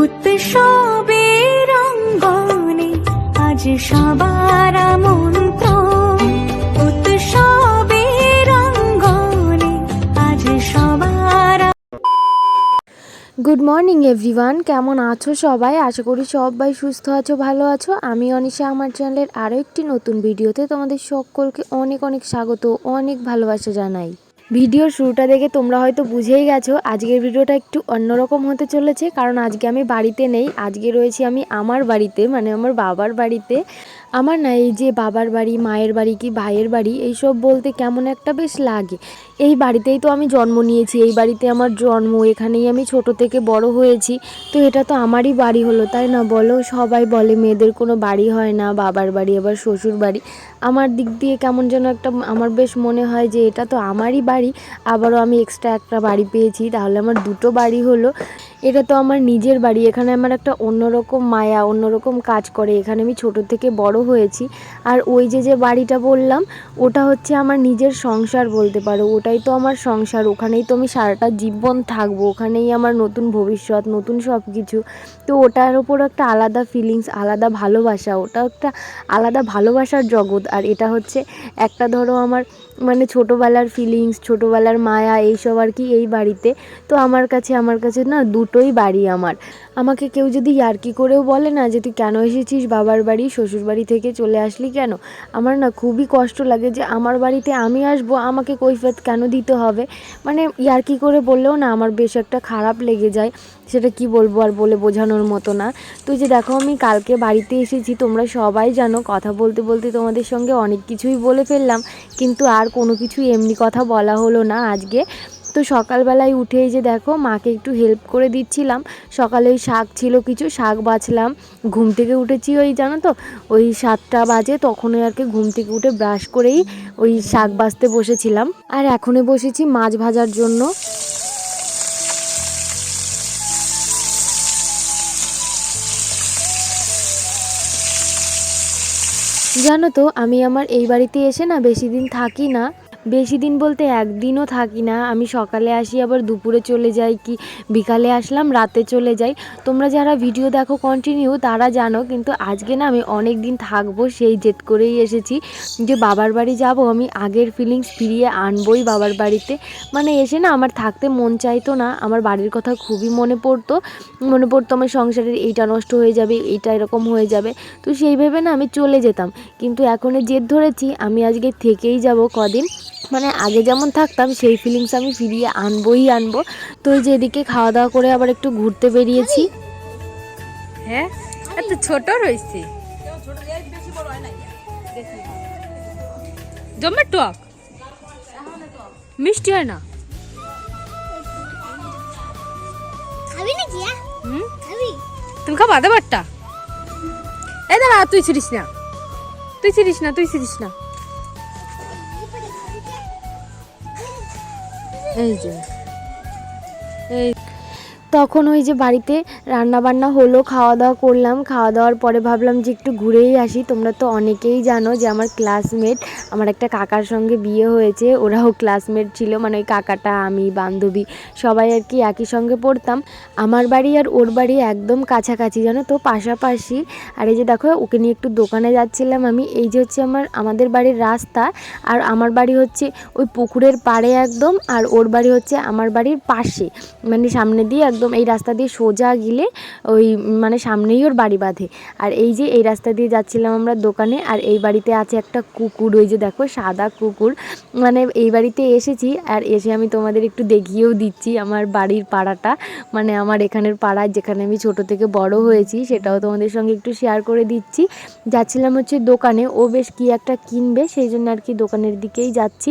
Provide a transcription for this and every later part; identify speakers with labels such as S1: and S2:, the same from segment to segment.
S1: উৎসবের অঙ্গনে আজ সবার মন্ত্র উৎসবের অঙ্গনে আজ সবার
S2: গুড মর্নিং এভরিওয়ান কেমন আছো সবাই? আশা করি সবাই সুস্থ আছো, ভালো আছো। আমি অনিশা, আমার চ্যানেলের আরও একটি নতুন ভিডিওতে তোমাদের সকলকে অনেক অনেক স্বাগত অনেক ভালোবাসা জানাই। ভিডিওর শুরুটা দেখে তোমরা হয়তো বুঝেই গেছো, আজকের ভিডিওটা একটু অন্যরকম হতে চলেছে, কারণ আজকে আমি বাড়িতে নেই, আজকে রয়েছি আমি আমার বাড়িতে মানে আমার বাবার বাড়িতে। আমার না এই যে বাবার বাড়ি, মায়ের বাড়ি কি ভাইয়ের বাড়ি, এইসব বলতে কেমন একটা বেশ লাগে। এই বাড়িতেই তো আমি জন্ম নিয়েছি, এই বাড়িতে আমার জন্ম, এখানেই আমি ছোট থেকে বড় হয়েছি। তো এটা তো আমারই বাড়ি হলো, তাই না বলো? সবাই বলে মেয়েদের কোনো বাড়ি হয় না, বাবার বাড়ি, আবার শ্বশুর বাড়ি। আমার দিক দিয়ে কেমন যেন একটা আমার বেশ মনে হয় যে এটা তো আমারই বাড়ি, আবারও আমি এক্সট্রা একটা বাড়ি পেয়েছি, তাহলে আমার দুটো বাড়ি হলো। এটা তো আমার নিজের বাড়ি, এখানে আমার একটা অন্যরকম মায়া, অন্যরকম কাজ করে। এখানে আমি ছোট থেকে বড় হয়েছি। আর ওই যে যে বাড়িটা বললাম, ওটা হচ্ছে আমার নিজের সংসার বলতে পারো। ওটাই তো আমার সংসার, ওখানেই তো আমি সারাটা জীবন থাকব, ওখানেই আমার নতুন ভবিষ্যৎ, নতুন সব কিছু তো ওটার ওপর একটা আলাদা ফিলিংস আলাদা ভালোবাসা, ওটা একটা আলাদা ভালোবাসার জগৎ। আর এটা হচ্ছে একটা ধরো আমার মানে ছোটোবেলার ফিলিংস ছোটোবেলার মায়া, এইসব আর কি এই বাড়িতে। তো আমার কাছে আমার কাছে না দুটোই বাড়ি আমার। আমাকে কেউ যদি ইয়ার্কি করেও বলে না যে তুই কেন এসেছিস, বাবার বাড়ি, শ্বশুর বাড়ি থেকে চলে আসলি কেন? আমার না খুবই কষ্ট লাগে যে আমার বাড়িতে আমি আসব, আমাকে কৈফিয়ত কেন দিতে হবে? মানে ইয়ার্কি করে বললেও না আমার বেশ একটা খারাপ লেগে যায়, সেটা কি বলব আর বলে বোঝানোর মতো না। তো যে দেখো আমি কালকে বাড়িতে এসেছি, তোমরা সবাই জানো, কথা বলতে বলতে তোমাদের সঙ্গে অনেক কিছুই বলে ফেললাম, কিন্তু আর কোনো কিছুই এমনি কথা বলা হলো না আজকে। তো সকালবেলায় উঠেই যে দেখো, মাকে একটু হেল্প করে দিচ্ছিলাম। সকালে ওই শাক ছিল কিছু, শাক বাছলাম ঘুম থেকে উঠেছি ওই, জানো তো? ওই সাতটা বাজে, তখনই আর কি ঘুম থেকে উঠে ব্রাশ করেই ওই শাক বাছতে বসেছিলাম। আর এখনই বসেছি মাছ ভাজার জন্য। জানো তো, আমি আমার এই বাড়িতে এসে না বেশি দিন থাকি না। বেশি দিন বলতে একদিনও থাকি না। আমি সকালে আসি, আবার দুপুরে চলে যাই কি, বিকালে আসলাম, রাতে চলে যাই। তোমরা যারা ভিডিও দেখো কন্টিনিউ তারা জানো কিন্তু আজকে না আমি অনেক দিন থাকব, সেই জেদ করেই এসেছি যে বাবার বাড়ি যাব। আমি আগের ফিলিংস ফিরিয়ে আনবই বাবার বাড়িতে। মানে এসে না আমার থাকতে মন চাইতো না। আমার বাড়ির কথা খুবই মনে পড়তো। মনে পড়তো আমার সংসারের এইটা নষ্ট হয়ে যাবে, এইটা এরকম হয়ে যাবে। তো সেই ভেবে না আমি চলে যেতাম। কিন্তু এখন জেদ ধরেছি, আমি আজকে থেকেই যাব কদিন। মানে আগে যেমন থাকতাম সেই ফিলিংস আমি ফিরিয়ে আনবোই আনব। তো এই যে এদিকে খাওয়া দাওয়া করে আবার একটু ঘুরতে বেরিয়েছি।
S3: হ্যাঁ? এত ছোট রয়েছে জমে টক? মিষ্টি হয় না?
S4: খাবি নাকি আ?
S3: হুম?
S4: খাবি?
S3: তুমি খাবা দেবারটা এই দাঁড়া তুই ছিড়িস না। তুই ছিড়িস না তুই ছিড়িস না। এই যে এই
S2: তখন ওই যে বাড়িতে রান্না বান্না হলো খাওয়া দাওয়া করলাম। খাওয়া দাওয়ার পরে ভাবলাম যে একটু ঘুরেই আসি। তোমরা তো অনেকেই জানো যে আমার ক্লাসমেট আমার একটা কাকার সঙ্গে বিয়ে হয়েছে। ওরাও ক্লাসমেট ছিল মানে ওই কাকাটা, আমি, বান্ধবী, সবাই আর কি একই সঙ্গে পড়তাম। আমার বাড়ি আর ওর বাড়ি একদম কাছাকাছি, জানো তো? পাশাপাশি। আর এই যে দেখো, ওকে নিয়ে একটু দোকানে যাচ্ছিলাম আমি। এই যে হচ্ছে আমার, আমাদের বাড়ির রাস্তা। আর আমার বাড়ি হচ্ছে ওই পুকুরের পাড়ে একদম। আর ওর বাড়ি হচ্ছে আমার বাড়ির পাশে। মানে সামনে দিয়ে একদম এই রাস্তা দিয়ে সোজা গেলে ওই মানে সামনেই ওর বাড়ি বাঁধে। আর এই যে এই রাস্তা দিয়ে যাচ্ছিলাম আমরা দোকানে, আর এই বাড়িতে আছে একটা কুকুর, ওই যে দেখো সাদা কুকুর। মানে এই বাড়িতে এসেছি, আর এসে আমি তোমাদের একটু দেখিয়েও দিচ্ছি আমার বাড়ির পাড়াটা। মানে আমার এখানের পাড়ায় যেখানে আমি ছোট থেকে বড় হয়েছি, সেটাও তোমাদের সঙ্গে একটু শেয়ার করে দিচ্ছি। যাচ্ছিলাম হচ্ছে দোকানে, ও বেশ কি একটা কিনবে, সেই জন্য আর কি দোকানের দিকেই যাচ্ছি।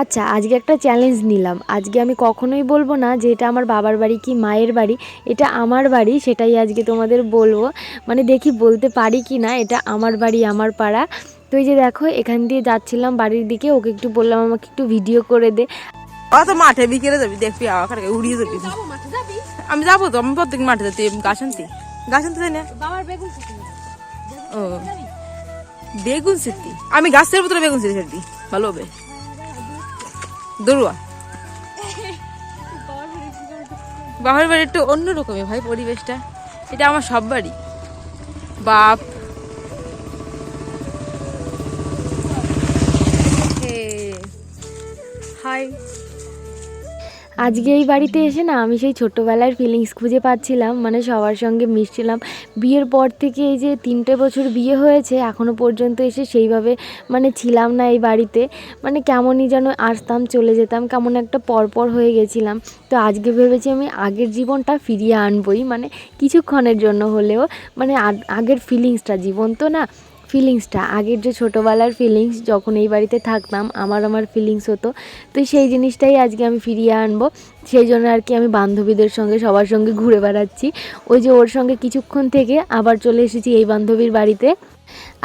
S2: আচ্ছা আজকে একটা চ্যালেঞ্জ নিলাম। আজকে আমি কখনোই বলব না যে এটা আমার বাবার বাড়ি কি মায়ের বাড়ি এটা আমার বাড়ি সেটাই আজকে তোমাদের বলব। মানে দেখি বলতে পারি কি না এটা আমার বাড়ি আমার পাড়া। তো এই যে দেখো এখান দিয়ে যাচ্ছিলাম বাড়ির দিকে ওকে একটু বললাম আমাকে একটু ভিডিও করে দে।
S5: অত মাঠে বিকেলে যাবি দেখবি আবার উড়িয়ে যাবি আমি যাব তো আমি প্রত্যেক মাঠে যাতে গাছ আনতে গাছ আনতে যাই না ও। বেগুন সিদ্ধি আমি গাছের ভিতরে বেগুন সিদ্ধি সেটি ভালো হবে। দৌড়ুয়া বাপের বাড়ি একটু অন্যরকমের ভাই পরিবেশটা। এটা আমার সব বাড়ি। বাপ। হাই।
S2: আজকে এই বাড়িতে এসে না আমি সেই ছোট্টবেলার ফিলিংস খুঁজে পাচ্ছিলাম মানে সবার সঙ্গে মিশছিলাম। বিয়ের পর থেকে এই যে তিনটে বছর বিয়ে হয়েছে, এখনও পর্যন্ত এসে সেইভাবে মানে ছিলাম না এই বাড়িতে। মানে কেমনই যেন আসতাম, চলে যেতাম, কেমন একটা পরপর হয়ে গেছিলাম। তো আজকে ভেবেছি আমি আগের জীবনটা ফিরিয়ে আনবই মানে কিছুক্ষণের জন্য হলেও মানে আগ- আগের ফিলিংসটা জীবন তো না? ফিলিংসটা আগের যে ছোটোবেলার ফিলিংস যখন এই বাড়িতে থাকতাম, আমার আমার ফিলিংস হতো। তো সেই জিনিসটাই আজকে আমি ফিরিয়ে আনব। সেই জন্য আর কি আমি বান্ধবীদের সঙ্গে, সবার সঙ্গে ঘুরে বেড়াচ্ছি। ওই যে ওর সঙ্গে কিছুক্ষণ থেকে আবার চলে এসেছি এই বান্ধবীর বাড়িতে।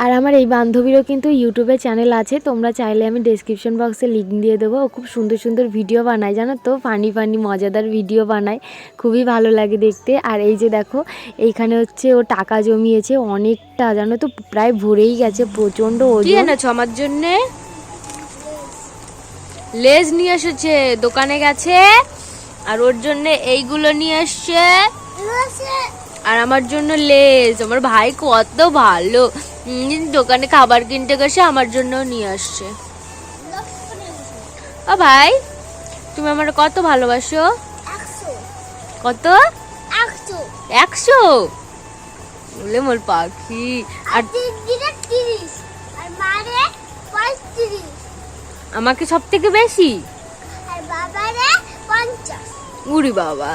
S2: আর আমার এই বান্ধবীরও কিন্তু ইউটিউবে চ্যানেল আছে, তোমরা চাইলে আমি ডেসক্রিপশন বক্সে লিঙ্ক দিয়ে দেবো। ও খুব সুন্দর সুন্দর ভিডিও বানায়, জানো তো? ফানি ফানি মজাদার ভিডিও বানায়। খুবই ভালো লাগে দেখতে। আর এই যে দেখো, এইখানে হচ্ছে ও টাকা জমিয়েছে অনেকটা, জানো তো? প্রায় ভরেই গেছে প্রচণ্ড
S3: কি
S2: ওজন।
S3: এনেছো আমার জন্য? লেজ নিয়ে এসেছে দোকানে গেছে আর ওর জন্য এইগুলো নিয়ে এসছে। আর আমার জন্য লেজ আমার ভাই কত ভালো। দোকানে খাবার কিনতে গেছে আমার জন্য নিয়ে আসছে। ও ভাই তুমি আমার কত ভালোবাসো? কত?
S4: একশো।
S3: একশো? বলে মোর পাখি। আর আমাকে সব থেকে বেশি? উড়ি বাবা।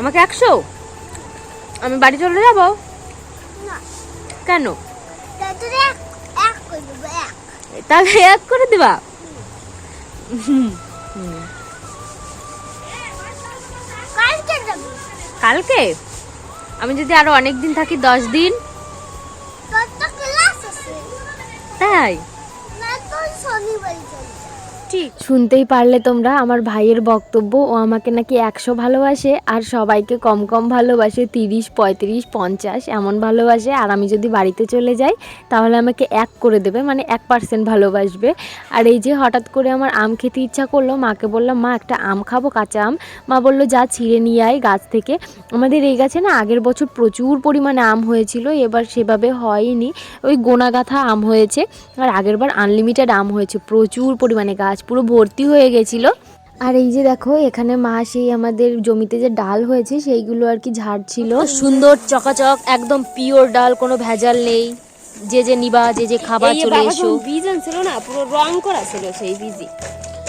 S3: আমাকে একশো? আমি বাড়ি চলে যাব? কেন? তাহলে এক করে দেবা।
S4: কালকে
S3: কালকে? আমি যদি আরও অনেক দিন থাকি দশ দিন? তাই?
S4: শনিবার চলে
S2: শুনতেই পারলে তোমরা আমার ভাইয়ের বক্তব্য ও আমাকে নাকি একশো ভালোবাসে আর সবাইকে কম কম ভালোবাসে তিরিশ, পঁয়ত্রিশ, পঞ্চাশ এমন ভালোবাসে। আর আমি যদি বাড়িতে চলে যাই, তাহলে আমাকে এক করে দেবে মানে এক পার্সেন্ট ভালোবাসবে। আর এই যে হঠাৎ করে আমার আম খেতে ইচ্ছা করল, মাকে বললাম, মা, একটা আম খাব, কাঁচা আম। মা বলল, যা, ছিঁড়ে নিয়ে আয় গাছ থেকে। আমাদের এই গাছে না আগের বছর প্রচুর পরিমাণে আম হয়েছিল, এবার সেভাবে হয়নি। ওই গোনা গাথা আম হয়েছে, আর আগের বার আনলিমিটেড আম হয়েছে, প্রচুর পরিমাণে গাছ পুরো ভর্তি হয়ে গেছিল। আর এই যে দেখো এখানে মা সেই আমাদের জমিতে যে ডাল হয়েছে সেইগুলো আর কি ঝাড়ছিল
S3: সুন্দর চকাচক একদম পিওর ডাল কোনো ভেজাল নেই। যে যে নিবা যে যে খাবার চলে এসো।
S6: বীজ আনছিল না পুরো রং করা ছিল সেই বীজই।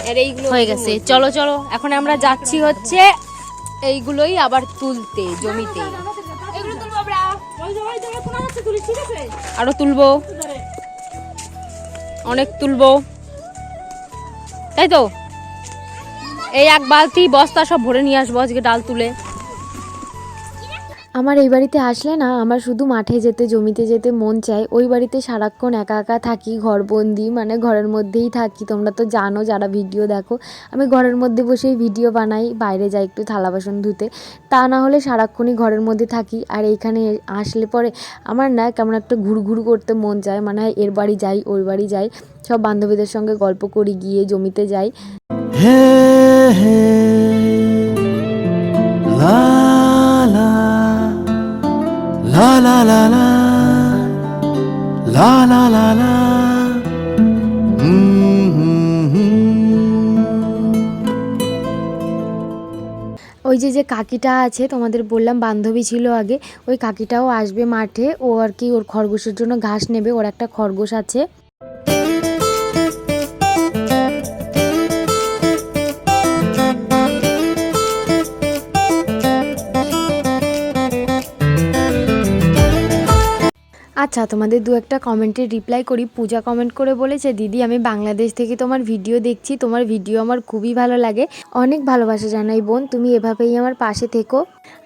S6: আর এইগুলো
S3: হয়ে গেছে। চলো চলো এখন আমরা যাচ্ছি হচ্ছে এইগুলোই আবার তুলতে জমিতে। আরও তুলবো। অনেক তুলবো। তাই তো? এই এক বালতি বস্তা সব ভরে নিয়ে আসব আজকে ডাল তুলে।
S2: আমার এই বাড়িতে আসলে না আমার শুধু মাঠে যেতে জমিতে যেতে মন চায়। ওই বাড়িতে সারাক্ষণ একা একা থাকি ঘরবন্দি মানে ঘরের মধ্যেই থাকি। তোমরা তো জানো যারা ভিডিও দেখো আমি ঘরের মধ্যে বসেই ভিডিও বানাই বাইরে যাই একটু থালা বাসন ধুতে। তা না হলে সারাক্ষণই ঘরের মধ্যে থাকি। আর এইখানে আসলে পরে আমার না কেমন একটা ঘুর ঘুর করতে মন চায়। মানে হয় এর বাড়ি যাই ওর বাড়ি যাই সব বান্ধবীদের সঙ্গে গল্প করি গিয়ে জমিতে যাই।
S7: হ্যাঁ hey, la la la la, la la. Mm-hmm.
S2: ওই যে যে কাকিটা আছে তোমাদের বললাম বান্ধবী ছিল আগে ওই কাকিটাও আসবে মাঠে ও আর কি ওর খরগোশের জন্য ঘাস নেবে ওর একটা খরগোশ আছে আচ্ছা তোমাদের দু একটা কমেন্টের রিপ্লাই করি। পূজা কমেন্ট করে বলেছে, দিদি, আমি বাংলাদেশ থেকে তোমার ভিডিও দেখছি। তোমার ভিডিও আমার খুবই ভালো লাগে। অনেক ভালোবাসা জানাই বোন, তুমি এভাবেই আমার পাশে থেকো।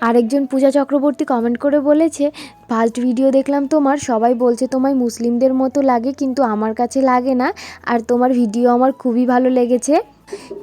S2: আরেকজন পূজা চক্রবর্তী কমেন্ট করে বলেছে ফার্স্ট ভিডিও দেখলাম তোমার। সবাই বলছে তোমায় মুসলিমদের মতো লাগে, কিন্তু আমার কাছে লাগে না। আর তোমার ভিডিও আমার খুবই ভালো লেগেছে।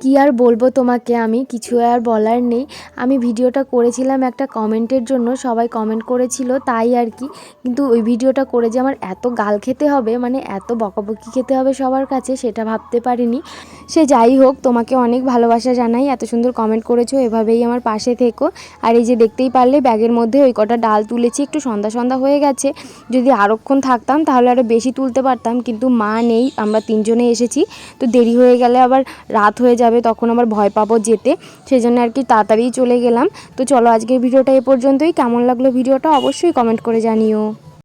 S8: কি আর বলব তোমাকে আমি? কিছু আর বলার নেই। আমি ভিডিওটা করেছিলাম একটা কমেন্টের জন্য, সবাই কমেন্ট করেছিল তাই আর কি। কিন্তু ওই ভিডিওটা করে যে আমার এত গাল খেতে হবে মানে এত বকাবকি খেতে হবে সবার কাছে, সেটা ভাবতে পারিনি। সে যাই হোক, তোমাকে অনেক ভালোবাসা জানাই। এত সুন্দর কমেন্ট করেছ, এভাবেই আমার পাশে থেকো। আর এই যে দেখতেই পারলে, ব্যাগের মধ্যে ওই কটা ডাল তুলেছি, একটু সন্ধ্যা সন্ধ্যা হয়ে গেছে। যদি আরক্ষণ থাকতাম, তাহলে আরও বেশি তুলতে পারতাম। কিন্তু মা নেই, আমরা তিনজনে এসেছি। তো দেরি হয়ে গেলে আবার রাত হয়ে যাবে, তখন আবার ভয় পাবো যেতে। সেই জন্য আর কি তাড়াতাড়ি চলে গেলাম। তো চলো আজকের ভিডিওটা এ পর্যন্তই। কেমন লাগল ভিডিওটা অবশ্যই কমেন্ট করে জানিও।